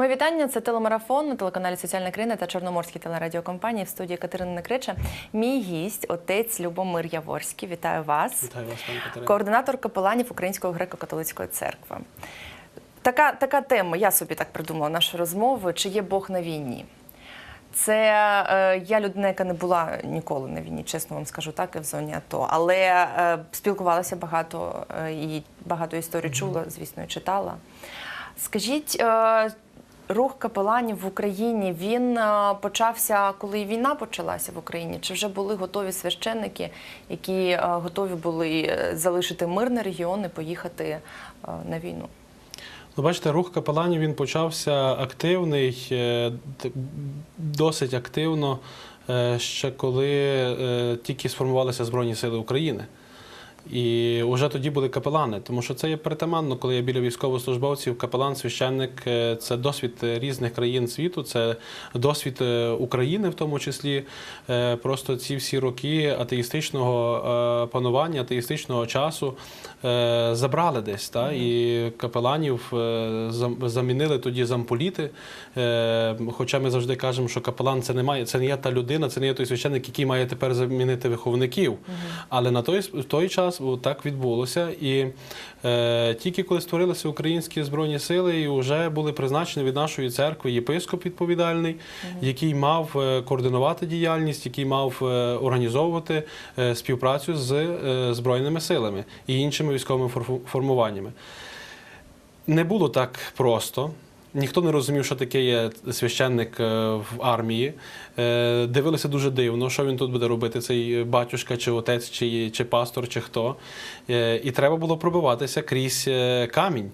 Моє вітання. Це телемарафон на телеканалі Соціальна країна та Чорноморській телерадіокомпанії в студії Катерини Некрича. Мій гість, отець Любомир Яворський. Вітаю вас. Вітаю вас, пані Катерина. Координатор капеланів Української греко-католицької церкви. Така, така тема, я собі так придумала нашу розмову. Чи є Бог на війні? Це е, я людина, яка не була ніколи на війні, чесно вам скажу так, і в зоні АТО. Але е, спілкувалася багато е, і багато історій чула, звісно, і читала. Скажіть, е, рух капеланів в Україні він е, почався, коли війна почалася в Україні? Чи вже були готові священники, які е, готові були е, залишити мирний регіон і поїхати на війну? Ну, бачите, рух капеланів він почався активний, досить активно, ще коли тільки сформувалися Збройні Сили України. І вже тоді були капелани, тому що це є притаманно, коли є біля військовослужбовців, капелан, священник е, це досвід різних країн світу, це досвід е, України, в тому числі. Е, Просто ці всі роки атеїстичного е, панування, атеїстичного часу е, забрали десь. Та? І капеланів е, замінили тоді замполіти. Е, Хоча ми завжди кажемо, що капелан це не має, це не є та людина, це не є той священник, який має тепер замінити виховників. Але на той, той час о, так відбулося. І е, тільки коли створилися українські збройні сили, і вже були призначені від нашої церкви єпископ відповідальний, який мав е, координувати діяльність, який мав е, організовувати е, співпрацю з збройними силами і іншими військовими формуваннями. Не було так просто. Ніхто не розумів, що таке є священник е, в армії. Е, Дивилися дуже дивно, що він тут буде робити, цей батюшка, чи отець, чи, чи пастор, чи хто. Е, І треба було пробиватися крізь камінь.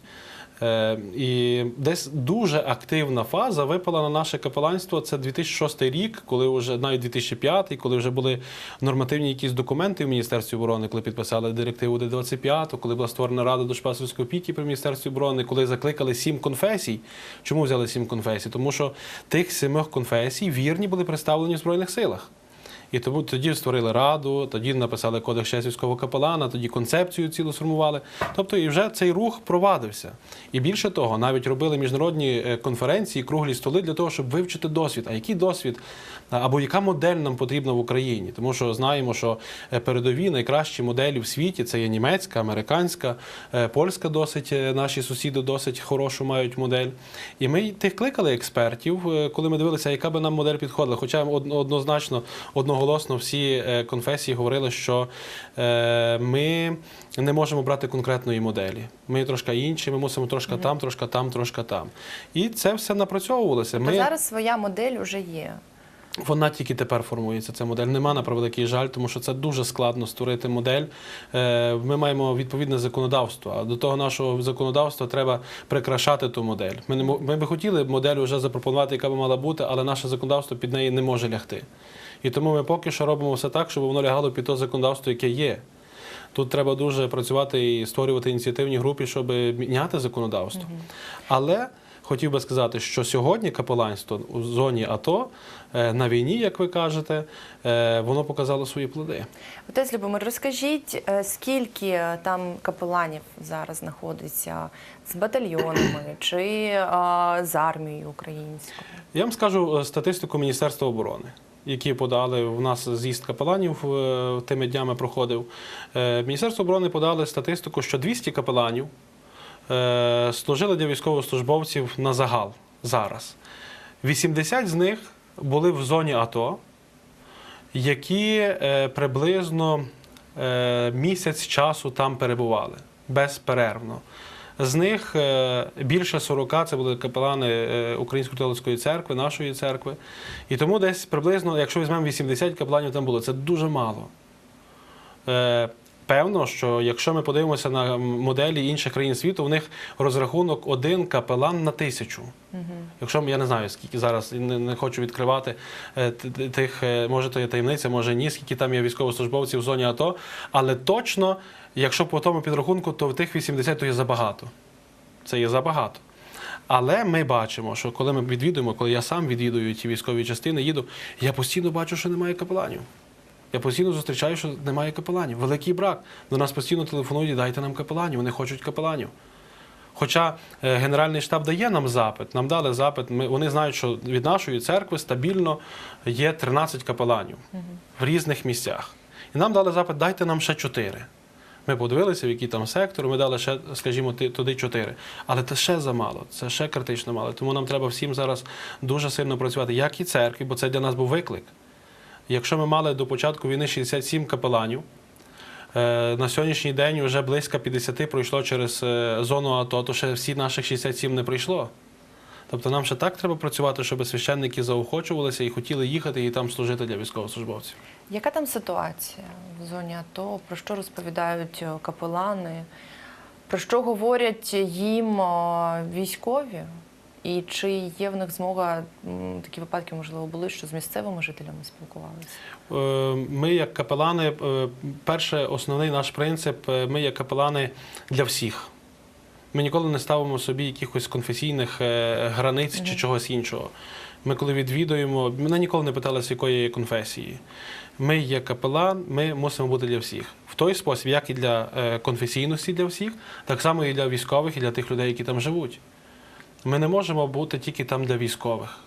Е, І десь дуже активна фаза випала на наше капеланство. Це 2006 рік, коли вже навіть 2005, коли вже були нормативні якісь документи в Міністерстві оборони, коли підписали директиву Д-25, коли була створена рада душпастерської опіки при Міністерстві оборони, коли закликали сім конфесій. Чому взяли сім конфесій? Тому що тих сімох конфесій вірні були представлені в Збройних силах. І тому тоді створили раду, тоді написали кодекс військового капелана, тоді концепцію цілу сформували. Тобто і вже цей рух провадився. І більше того, навіть робили міжнародні е, конференції, круглі столи для того, щоб вивчити досвід. А який досвід або яка модель нам потрібна в Україні? Тому що знаємо, що е, передові найкращі моделі в світі це є німецька, американська, е, польська досить. Наші сусіди досить хорошу мають модель. І ми тих кликали експертів, коли ми дивилися, яка би нам модель підходила. Хоча од- однозначно, одноголосно всі е, конфесії говорили, що е, ми не можемо брати конкретної моделі. Ми трошки інші, ми мусимо трошки там, трошки там, трошки там. І це все напрацьовувалося. Ми... зараз своя модель вже є. Вона тільки тепер формується. Ця модель нема на превеликий жаль, тому що це дуже складно створити модель. Е, Ми маємо відповідне законодавство. А до того нашого законодавства треба прикрашати ту модель. Ми не ми би хотіли модель вже запропонувати, яка би мала бути, але наше законодавство під неї не може лягти. І тому ми поки що робимо все так, щоб воно лягало під те законодавство, яке є. Тут треба дуже працювати і створювати ініціативні групи, щоб міняти законодавство. Але хотів би сказати, що сьогодні капеланство у зоні АТО е, на війні, як ви кажете, е, воно показало свої плоди. Отець Любомир, розкажіть, е, скільки там капеланів зараз знаходиться з батальйонами чи з армією українською? Я вам скажу статистику Міністерства оборони. Які подали в нас з'їзд капеланів е, тими днями проходив. Е, Міністерство оборони подали статистику, що 200 капеланів е, служили для військовослужбовців на загал зараз. 80 з них були в зоні АТО, які приблизно місяць часу там перебували безперервно. З них е, більше 40 це були капелани е, Української католицької церкви, нашої церкви. І тому десь приблизно, якщо візьмемо 80 капеланів там було, це дуже мало. Е, Певно, що якщо ми подивимося на моделі інших країн світу, в них розрахунок один капелан на тисячу. Якщо я не знаю, скільки зараз не, не хочу відкривати тих, може то є таємниця, може ні, скільки там є військовослужбовців в зоні АТО, але точно, якщо по тому підрахунку, то в тих 80 то є забагато. Це є забагато. Але ми бачимо, що коли ми відвідуємо, коли я сам відвідую ті військові частини, їду, я постійно бачу, що немає капеланів. Я постійно зустрічаю, що немає капеланів. Великий брак. До нас постійно телефонують, дайте нам капеланів, вони хочуть капеланів. Хоча е, Генеральний штаб дає нам запит, нам дали запит, ми, вони знають, що від нашої церкви стабільно є 13 капеланів в різних місцях. І нам дали запит, дайте нам ще 4. Ми подивилися, в який там сектор, ми дали ще, скажімо, туди 4. Але це ще замало, це ще критично мало. Тому нам треба всім зараз дуже сильно працювати, як і церкві, бо це для нас був виклик. Якщо ми мали до початку війни 67 капеланів, е, на сьогоднішній день вже близько 50 пройшло через е, зону АТО, то ще всі наших 67 не пройшло. Тобто нам ще так треба працювати, щоб священники заохочувалися і хотіли їхати і там служити для військовослужбовців. Яка там ситуація в зоні АТО? Про що розповідають е, капелани? Про що говорять їм е, військові? І чи є в них змога, такі випадки, можливо, були, що з місцевими жителями спілкувалися? Е, Ми, як капелани, перше, основний наш принцип, ми як капелани для всіх. Ми ніколи не ставимо собі якихось конфесійних границь чи чогось іншого. Ми коли відвідуємо, мене ніколи не питали, з якої є конфесії. Ми є капелан, ми мусимо бути для всіх. В той спосіб, як і для е, конфесійності для всіх, так само і для військових, і для тих людей, які там живуть. Ми не можемо бути тільки там для військових.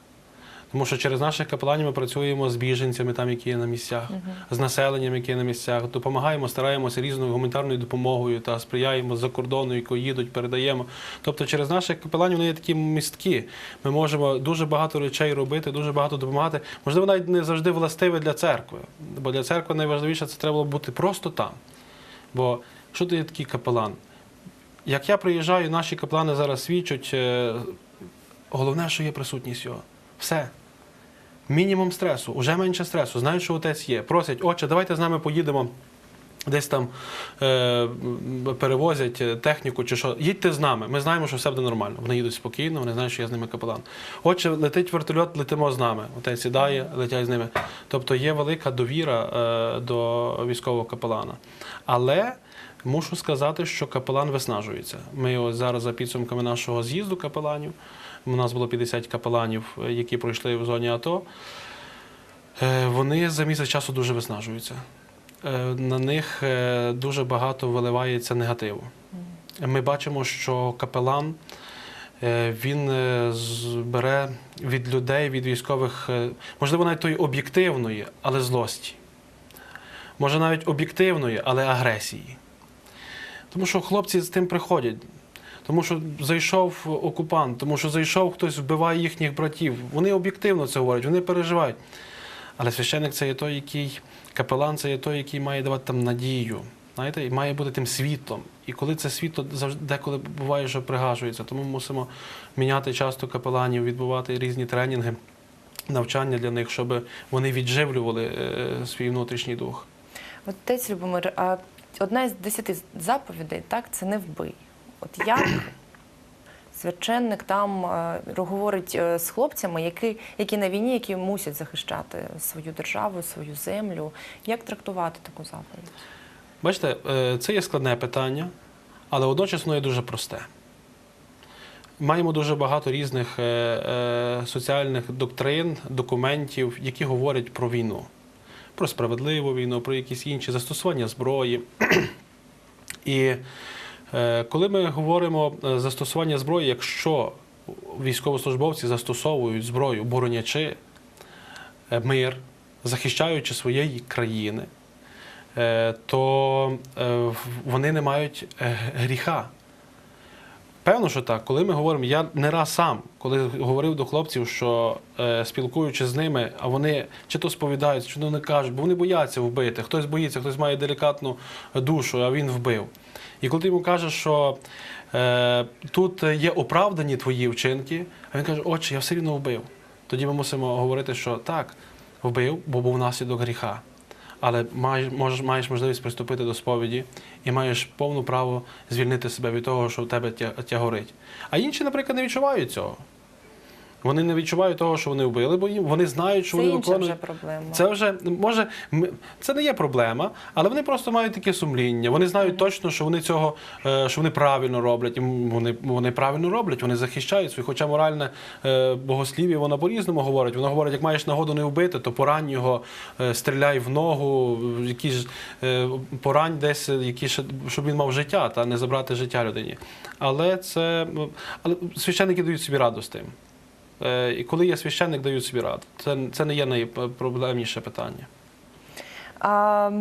Тому що через наших капеланів ми працюємо з біженцями, там, які є на місцях, з населенням, яке є на місцях, допомагаємо, стараємося різною гуманітарною допомогою та сприяємо за кордону, яку їдуть, передаємо. Тобто через наших капеланів вони є такі містки. Ми можемо дуже багато речей робити, дуже багато допомагати. Можливо, навіть не завжди властиве для церкви. Бо для церкви найважливіше це треба було бути просто там. Бо що ти є такий капелан? Як я приїжджаю, наші капелани зараз свідчать, е, головне, що є присутність його. Все. Мінімум стресу, уже менше стресу. Знають, що отець є. Просять, отче, давайте з нами поїдемо. Десь там е, перевозять е, техніку чи що. Їдьте з нами. Ми знаємо, що все буде нормально. Вони їдуть спокійно, вони знають, що я з ними капелан. Отче, летить вертольот, летимо з нами. Отець сідає, летять з ними. Тобто є велика довіра е, до військового капелана. Але мушу сказати, що капелан виснажується. Ми ось зараз за підсумками нашого з'їзду капеланів. У нас було 50 капеланів, е, які пройшли в зоні АТО. Е, Вони за місяць часу дуже виснажуються. Е, На них дуже багато виливається негативу. Ми бачимо, що капелан він бере від людей, від військових, можливо, навіть тої об'єктивної, але злості. Може, навіть об'єктивної, але агресії. Тому що хлопці з тим приходять. Тому що зайшов окупант, тому що зайшов хтось, вбиває їхніх братів. Вони об'єктивно це говорять, вони переживають. Але священник це є той, який капелан, це є той, який має давати там надію. Знаєте, і має бути тим світлом. І коли це світло завжди деколи буває, що пригажується, тому мусимо міняти часто капеланів, відбувати різні тренінги, навчання для них, щоб вони відживлювали е, свій внутрішній дух. Отець Любомир, а одна із десяти заповідей, так, це не вбий. От як священник там е, говорить е, з хлопцями, які, які на війні, які мусять захищати свою державу, свою землю. Як трактувати таку заповідь? Бачите, е, це є складне питання, але водночас воно є дуже просте. Маємо дуже багато різних соціальних доктрин, документів, які говорять про війну, про справедливу війну, про якісь інші застосування зброї. І коли ми говоримо е, застосування зброї, якщо військовослужбовці застосовують зброю, боронячи е, мир, захищаючи своєї країни, е, то е, вони не мають е, гріха. Певно, що так. Коли ми говоримо, я не раз сам, коли говорив до хлопців, що е, спілкуючись з ними, а вони чи то сповідають, чи то не кажуть, бо вони бояться вбити. Хтось боїться, хтось має делікатну душу, а він вбив. І коли ти йому кажеш, що е, тут є оправдані твої вчинки, а він каже, отче, я все рівно вбив. Тоді ми мусимо говорити, що так, вбив, бо був наслідок гріха. Але маєш, можеш, маєш можливість приступити до сповіді і маєш повне право звільнити себе від того, що в тебе тя- тягорить. А інші, наприклад, не відчувають цього. Вони не відчувають того, що вони вбили, бо їм вони знають, що Це вони інша виконують. вже проблема. Це вже може це не є проблема, але вони просто мають таке сумління. Вони знають точно, що вони цього е, що вони правильно роблять. І вони, вони правильно роблять, вони захищають свої. Хоча моральне е, богослів'я воно по-різному говорить. Воно говорить, як маєш нагоду не вбити, то порань його, е, стріляй в ногу, якісь порань десь, які щоб він мав життя, та не забрати життя людині. Але це але священники дають собі раду з тим. Е, І коли є священник, дають собі раду. Це, це не є найпроблемніше питання. А,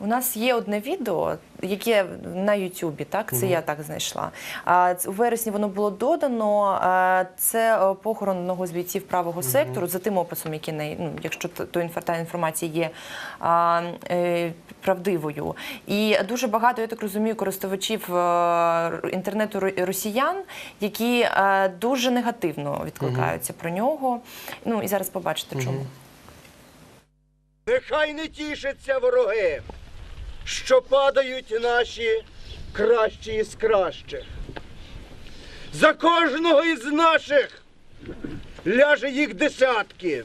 у нас є одне відео, яке на Ютубі, так це я так знайшла. А у вересні воно було додано. А, це е, похорон одного з бійців правого сектору за тим описом, який на ну, якщо то та інформація є а, е, правдивою. І дуже багато, я так розумію, користувачів е, інтернету ро- росіян, які е, дуже негативно відкликаються про нього. Ну і зараз побачите, чому. Нехай не тішаться вороги, що падають наші кращі із кращих. За кожного із наших ляже їх десятки.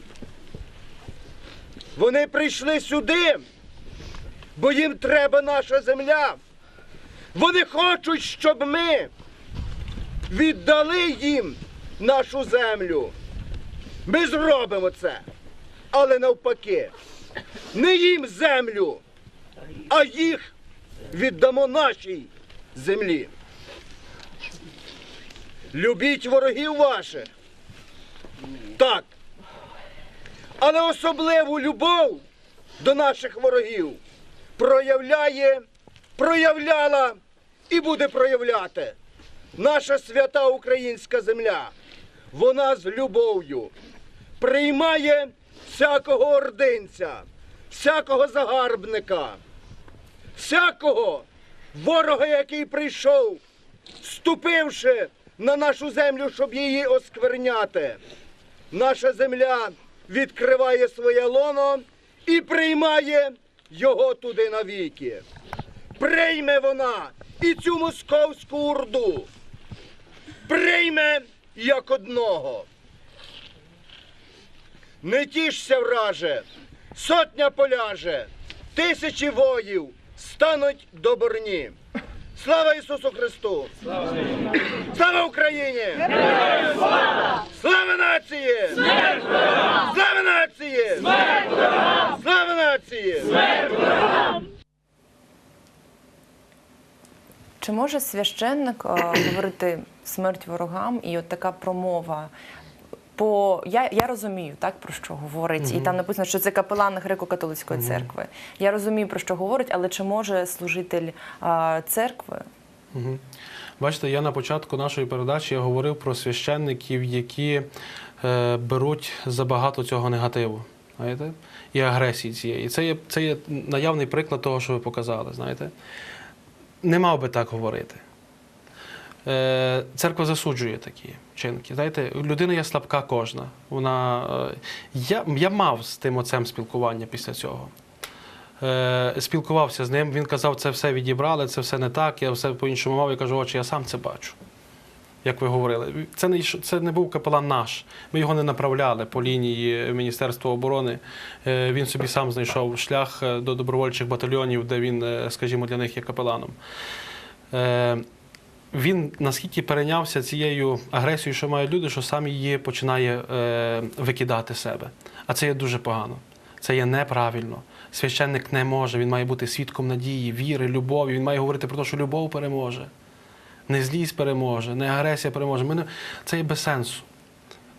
Вони прийшли сюди, бо їм треба наша земля. Вони хочуть, щоб ми віддали їм нашу землю. Ми зробимо це, але навпаки не їм землю, а їх віддамо нашій землі. Любіть ворогів ваших. Так. Але особливу любов до наших ворогів проявляє, проявляла і буде проявляти наша свята українська земля. Вона з любов'ю приймає всякого ординця, всякого загарбника, всякого ворога, який прийшов, ступивши на нашу землю, щоб її оскверняти. Наша земля відкриває своє лоно і приймає його туди навіки. Прийме вона і цю московську урду. Прийме як одного. Не тішся, враже, сотня поляже, тисячі воїв стануть до. Слава Ісусу Христу! Слава Україні! Слава нації! Смерть ворогам! Слава нації! Смерть ворогам! Слава нації! Смерть ворогам! Чи може священник е, говорити смерть ворогам і от така промова? По я, я розумію так про що говорить, і там написано, що це капелан греко-католицької церкви. Я розумію про що говорить, але чи може служитель е, церкви? Мгм. Бачите, я на початку нашої передачі я говорив про священників, які е, беруть забагато цього негативу. Знаєте? І агресії цієї. І це є, це є наявний приклад того, що ви показали. Знаєте? Не мав би так говорити. Е, церква засуджує такі вчинки. Знаєте, людина є слабка кожна. Вона, е, я, я мав з тим отцем спілкування після цього. Е, спілкувався з ним, він казав, це все відібрали, це все не так, я все по-іншому мав. Я кажу, отче, я сам це бачу. Як ви говорили, це не, це не був капелан наш. Ми його не направляли по лінії Міністерства оборони. Він собі сам знайшов шлях до добровольчих батальйонів, де він, скажімо, для них є капеланом. Він наскільки перейнявся цією агресією, що мають люди, що сам її починає е, викидати себе. А це є дуже погано. Це є неправильно. Священник не може, він має бути свідком надії, віри, любові. Він має говорити про те, що любов переможе, не злість переможе, не агресія переможе. Ми не- Це є без сенсу.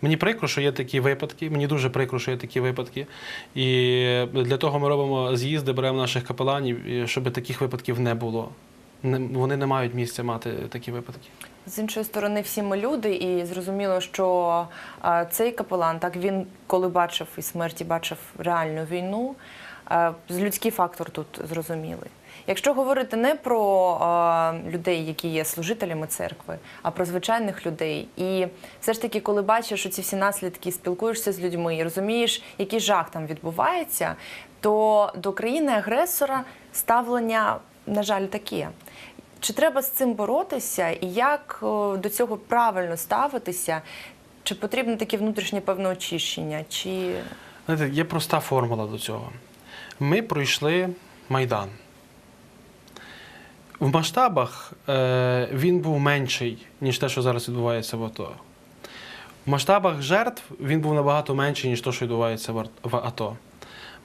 Мені прикро, що є такі випадки. Мені дуже прикро, що є такі випадки. І для того ми робимо з'їзди, беремо наших капеланів, щоб таких випадків не було. Вони не мають місця мати такі випадки. З іншої сторони, всі ми люди, і зрозуміло, що цей капелан, так він коли бачив і смерті, бачив реальну війну. з- людський фактор тут зрозумілий. Якщо говорити не про а, людей, які є служителями церкви, а про звичайних людей, і все ж таки, коли бачиш ці всі наслідки, спілкуєшся з людьми і розумієш, який жах там відбувається, то до країни-агресора ставлення, на жаль, таке. Чи треба з цим боротися, і як е, до цього правильно ставитися? Чи потрібно таке внутрішнє певне очищення? Чи Знаєте, є проста формула до цього. Ми пройшли Майдан. В масштабах е, він був менший, ніж те, що зараз відбувається в АТО. В масштабах жертв він був набагато менший, ніж те, що відбувається в АТО.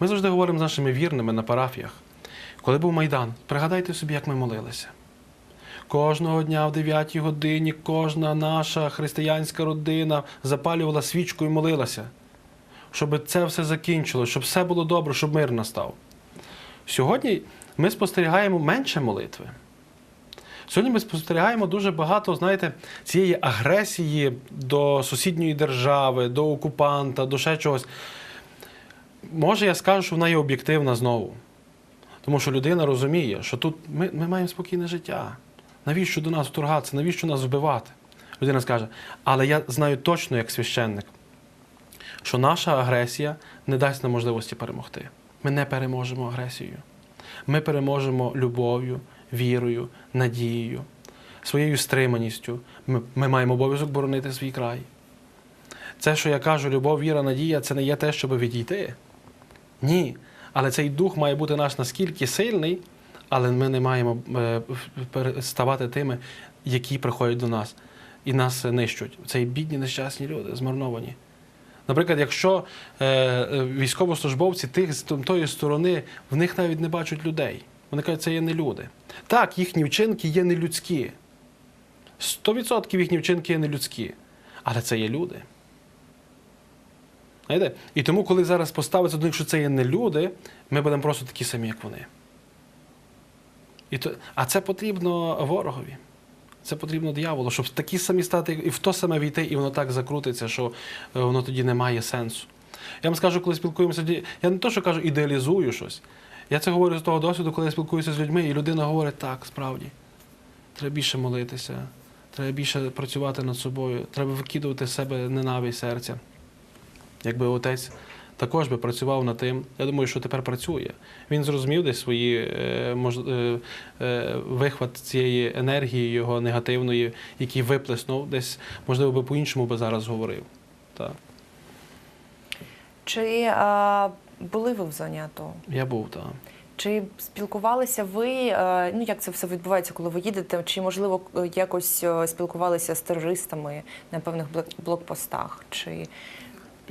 Ми завжди говоримо з нашими вірними на парафіях. Коли був Майдан, пригадайте собі, як ми молилися. Кожного дня в 9 годині кожна наша християнська родина запалювала свічку і молилася щоб це все закінчилось, щоб все було добре, щоб мир настав. Сьогодні ми спостерігаємо менше молитви. Сьогодні ми спостерігаємо дуже багато, знаєте, цієї агресії до сусідньої держави, до окупанта, до ще чогось. Може, я скажу, що вона є об'єктивна знову. Тому що людина розуміє, що тут ми, ми маємо спокійне життя. Навіщо до нас вторгатися? Навіщо нас вбивати? Людина скаже, але я знаю точно, як священник, що наша агресія не дасть нам можливості перемогти. Ми не переможемо агресією. Ми переможемо любов'ю, вірою, надією, своєю стриманістю. Ми, ми маємо обов'язок боронити свій край. Це, що я кажу, любов, віра, надія, це не є те, щоб відійти. Ні. Але цей дух має бути наш наскільки сильний, але ми не маємо е, ставати тими, які приходять до нас і нас нищуть. Це бідні нещасні люди, змарновані. Наприклад, якщо е, е, військовослужбовці тих з тої сторони, в них навіть не бачать людей. Вони кажуть, це є не люди. Так, їхні вчинки є нелюдські. 100% їхні вчинки є нелюдські. Але це є люди. Знаєте? І тому, коли зараз поставиться до них, що це є не люди, ми будемо просто такі самі, як вони. І то, а це потрібно ворогові. Це потрібно дияволу, щоб такі самі стати і в то саме війти, і воно так закрутиться, що е, воно тоді не має сенсу. Я вам скажу, коли спілкуємося, я не то, що кажу, ідеалізую щось. Я це говорю з того досвіду, коли я спілкуюся з людьми, і людина говорить, так, справді, треба більше молитися, треба більше працювати над собою, треба викидувати з себе ненависть серця. Якби отець також би працював над тим, я думаю, що тепер працює. Він зрозумів десь свої е, мож, е, е, вихват цієї енергії його негативної, який виплеснув, десь, можливо, би по-іншому би зараз говорив. Так. чи е, були ви в зоні АТО? Я був там. Чи спілкувалися ви? Ну як це все відбувається, коли ви їдете? Чи можливо якось спілкувалися з терористами на певних блокпостах? Чи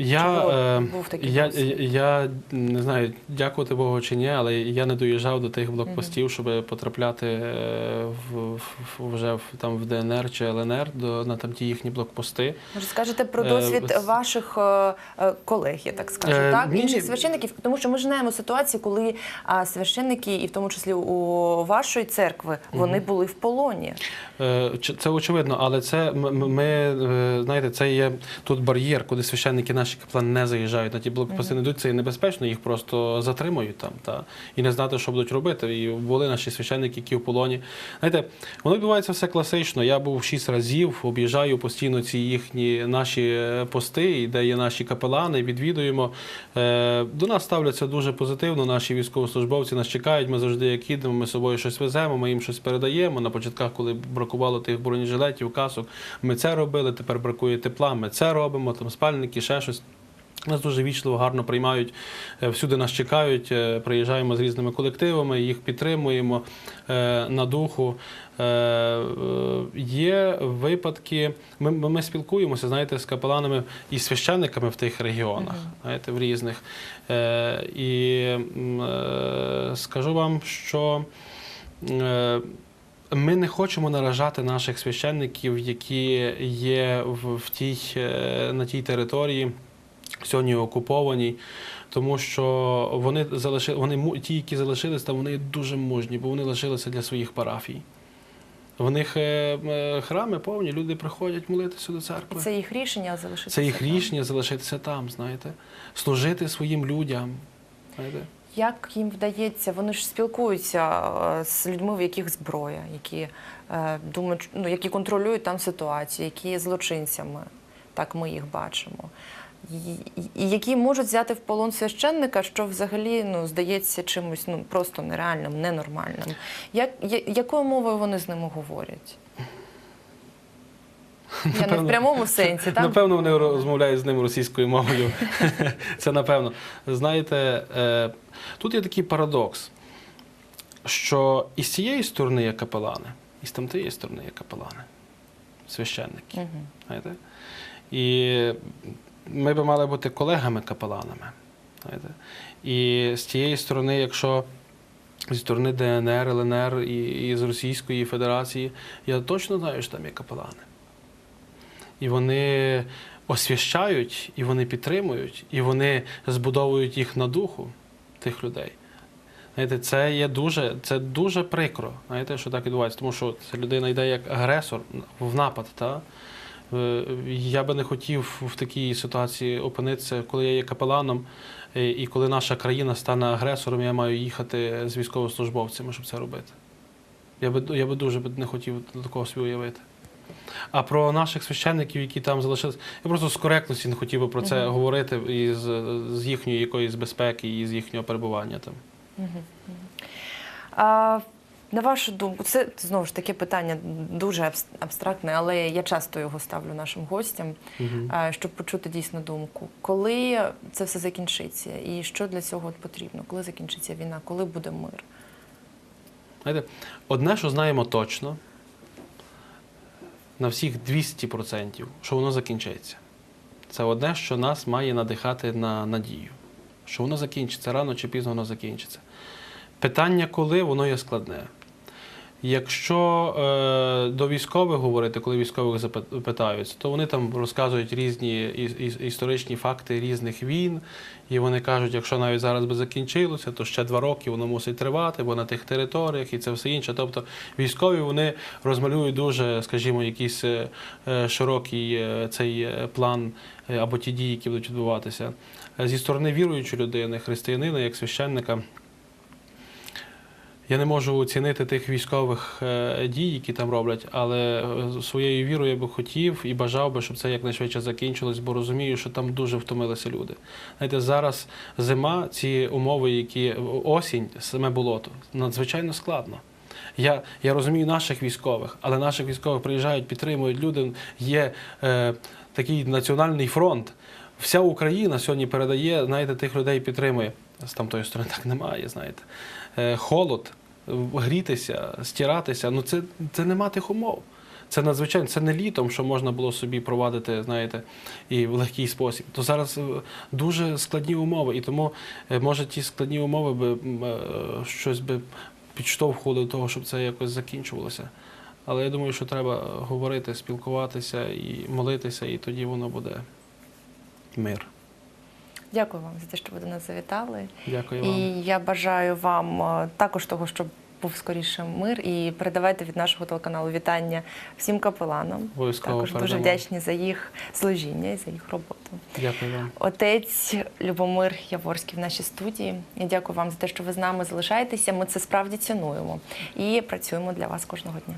Я, е, був такий я, досвід? я не знаю, дякувати Богу чи ні, але я не доїжджав до тих блокпостів, щоб потрапляти е, в, в, вже в, там, в ДНР чи ЛНР до, на там ті їхні блокпости. може скажете про Е, досвід ось- ваших е, е, колег, я так скажу, Е, так ні, інших священників? Тому що ми ж знаємо ситуацію, коли а, священники, і в тому числі у вашої церкви, вони були в полоні. Е, Це очевидно, але це ми, е, знаєте, це є тут бар'єр, куди священники наші каплани не заїжджають на ті блокпости, не йдуть, це є небезпечно, їх просто затримують там та, і не знати, що будуть робити. І були наші священники, які в полоні. Знаєте, воно відбувається все класично. Я був шість разів, об'їжджаю постійно ці їхні наші е, пости, де є наші капелани, відвідуємо. Е, До нас ставляться дуже позитивно. Наші військовослужбовці нас чекають. Ми завжди як їдемо, ми з собою щось веземо, ми їм щось передаємо. На початках, коли бракувало тих бронежилетів, касок, ми це робили. Тепер бракує тепла. Ми це робимо. Там спальники, ще щось. Нас дуже вічливо, гарно приймають, е, всюди нас чекають, е, приїжджаємо з різними колективами, їх підтримуємо е, на духу. Є випадки, ми, ми спілкуємося, знаєте, з капеланами і священниками в тих регіонах, знаєте, в різних. І скажу вам, що ми не хочемо наражати наших священників, які є в, тій, на тій території сьогодні окупованій, тому що вони залишили, вони ті, які залишились там, вони дуже мужні, бо вони лишилися для своїх парафій. В них е, е, храми повні, люди приходять молитися до церкви. це їх рішення залишитися. Це їх там. рішення залишитися там, знаєте, служити своїм людям. Знаєте. Як їм вдається? Вони ж спілкуються е, з людьми, в яких зброя, які думають, ну які контролюють там ситуацію, які є злочинцями. Так ми їх бачимо. Які можуть взяти в полон священника, що взагалі ну здається чимось ну просто нереальним, ненормальним. Як я- якою мовою вони з ними говорять? Я не в прямому сенсі, так? Напевно, вони розмовляють з ним російською мовою. Це напевно. Знаєте, е, тут є такий парадокс, що і з цієї сторони є капелани, і з тамтієї сторони є капелани, священники. Знаєте? І ми би мали бути колегами-капеланами. І з тієї сторони, якщо зі сторони ДНР, ЛНР і, і з Російської Федерації, я точно знаю, що там є капелани. І вони освящають, і вони підтримують, і вони збудовують їх на духу тих людей. Знаєте, це є дуже, це дуже прикро, знаєте, що так відбувається, тому що ця людина йде як агресор в напад. Та? Е, Я би не хотів в такій ситуації опинитися, коли я є капеланом, е, і коли наша країна стане агресором, я маю їхати з військовослужбовцями, щоб це робити. Я би, я би дуже не хотів такого собі уявити. А про наших священників, які там залишилися, я просто з коректності не хотів би про це Мгм. говорити і з, з їхньої якоїсь безпеки і з їхнього перебування там. А, на вашу думку, це знову ж таке питання дуже абс- абстрактне, але я часто його ставлю нашим гостям, а, щоб почути дійсну думку. Коли це все закінчиться, і що для цього потрібно? Коли закінчиться війна, коли буде мир? Знаєте, одне, що знаємо точно, на всіх 200%, що воно закінчиться. Це одне, що нас має надихати на надію. Що воно закінчиться, рано чи пізно воно закінчиться. Питання, коли, воно є складне. Якщо е, до військових говорити, коли військових питаються, то вони там розказують різні історичні факти різних війн, і вони кажуть, якщо навіть зараз би закінчилося, то ще два роки воно мусить тривати, бо на тих територіях і це все інше. Тобто військові вони розмалюють дуже, скажімо, якийсь е, е, широкий е, цей план або ті дії, які будуть відбуватися. Зі сторони віруючої людини, християнина, як священника. Я не можу оцінити тих військових е, дій, які там роблять, але е, своєю вірою я би хотів і бажав би, щоб це якнайшвидше закінчилось, бо розумію, що там дуже втомилися люди. Знаєте, зараз зима, ці умови, які осінь, саме болото, надзвичайно складно. Я, я розумію наших військових, але наших військових приїжджають, підтримують люди. Є е, такий національний фронт. Вся Україна сьогодні передає, знаєте, тих людей підтримує. З тамтої сторони так немає, знаєте. Е, холод, е, грітися, стиратися, ну це, це нема тих умов. Це надзвичайно, це не літом, що можна було собі провадити, знаєте, і в легкий спосіб. То зараз е, дуже складні умови, і тому е, може ті складні умови би е, щось би підштовхували до того, щоб це якось закінчувалося. Але я думаю, що треба говорити, спілкуватися і молитися, і тоді воно буде мир. Дякую вам за те, що ви до нас завітали. Дякую вам. І я бажаю вам е, також того, щоб був скоріше мир. І передавайте від нашого телеканалу вітання всім капеланам. Обов'язково Також дуже вдячні за їх служіння і за їх роботу. Дякую вам. Отець Любомир Яворський в нашій студії. Я дякую вам за те, що ви з нами залишаєтеся. Ми це справді цінуємо і працюємо для вас кожного дня.